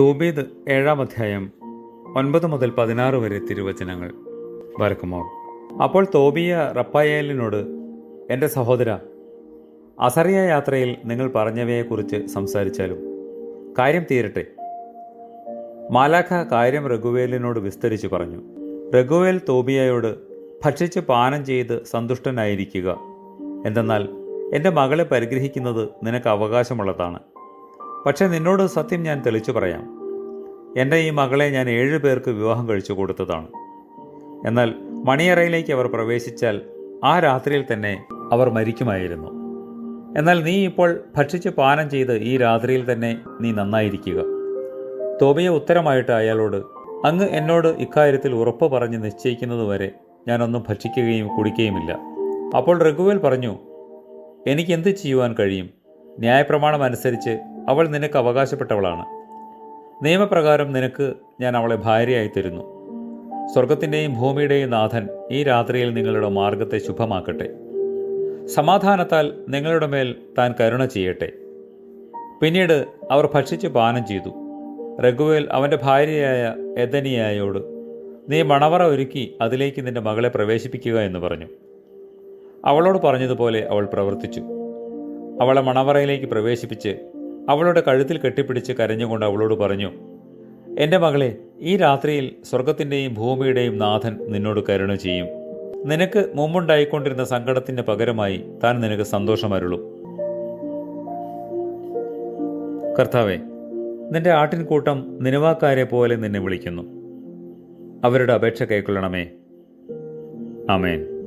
തോബീദ് ഏഴാം അധ്യായം ഒൻപത് മുതൽ പതിനാറ് വരെ തിരുവചനങ്ങൾ. വരക്കുമോ? അപ്പോൾ തോബിയ റപ്പായേലിനോട് എന്റെ സഹോദര അസറിയ യാത്രയിൽ നിങ്ങൾ പറഞ്ഞവയെക്കുറിച്ച് സംസാരിച്ചാലും കാര്യം തീരട്ടെ. മാലാഖ കാര്യം രഘുവേലിനോട് വിസ്തരിച്ചു പറഞ്ഞു രഘുവേൽ തോബിയയോട് ഭക്ഷിച്ച് പാനം ചെയ്ത് സന്തുഷ്ടനായിരിക്കുക. എന്തെന്നാൽ എന്റെ മകളെ പരിഗ്രഹിക്കുന്നത് നിനക്ക് അവകാശമുള്ളതാണ്. പക്ഷെ നിന്നോട് സത്യം ഞാൻ തെളിച്ചു പറയാം. എന്റെ ഈ മകളെ ഞാൻ ഏഴ് പേർക്ക് വിവാഹം കഴിച്ചു കൊടുത്തതാണ്. എന്നാൽ മണിയറയിലേക്ക് അവർ പ്രവേശിച്ചാൽ ആ രാത്രിയിൽ തന്നെ അവർ മരിക്കുമായിരുന്നു. എന്നാൽ നീ ഇപ്പോൾ ഭക്ഷിച്ച് പാനം ചെയ്ത് ഈ രാത്രിയിൽ തന്നെ നീ നന്നായിരിക്കുക. തോബിയ ഉത്തരമായിട്ട് അയാളോട് അങ്ങ് എന്നോട് ഇക്കാര്യത്തിൽ ഉറപ്പ് പറഞ്ഞ് നിശ്ചയിക്കുന്നതുവരെ ഞാനൊന്നും ഭക്ഷിക്കുകയും കുടിക്കുകയുമില്ല. അപ്പോൾ രഘുവേൽ പറഞ്ഞു എനിക്കെന്ത് ചെയ്യുവാൻ കഴിയും? ന്യായപ്രമാണം അനുസരിച്ച് അവൾ നിനക്ക് അവകാശപ്പെട്ടവളാണ്. നിയമപ്രകാരം നിനക്ക് ഞാൻ അവളെ ഭാര്യയായി തരുന്നു സ്വർഗത്തിന്റെയും ഭൂമിയുടെയും നാഥൻ ഈ രാത്രിയിൽ നിങ്ങളുടെ മാർഗത്തെ ശുഭമാക്കട്ടെ. സമാധാനത്താൽ നിങ്ങളുടെ മേൽ താൻ കരുണ ചെയ്യട്ടെ. പിന്നീട് അവർ ഭക്ഷിച്ച് പാനം ചെയ്തു. രഘുവേൽ അവന്റെ ഭാര്യയായ എദനിയായോട് നീ മണവറ ഒരുക്കി അതിലേക്ക് നിന്റെ മകളെ പ്രവേശിപ്പിക്കുക എന്ന് പറഞ്ഞു. അവളോട് പറഞ്ഞതുപോലെ അവൾ പ്രവർത്തിച്ചു. അവളെ മണവറയിലേക്ക് പ്രവേശിപ്പിച്ച് അവളുടെ കഴുത്തിൽ കെട്ടിപ്പിടിച്ച് കരഞ്ഞുകൊണ്ട് അവളോട് പറഞ്ഞു എന്റെ മകളെ ഈ രാത്രിയിൽ സ്വർഗത്തിന്റെയും ഭൂമിയുടെയും നാഥൻ നിന്നോട് കരുണ ചെയ്യും. നിനക്ക് മുമ്പുണ്ടായിക്കൊണ്ടിരുന്ന സങ്കടത്തിന്റെ പകരമായി താൻ നിനക്ക് സന്തോഷമരുളും കർത്താവെ നിന്റെ ആട്ടിൻകൂട്ടം നിനവാക്കാരെ പോലെ നിന്നെ വിളിക്കുന്നു. അവരുടെ അപേക്ഷ കൈക്കൊള്ളണമേ ആമേൻ.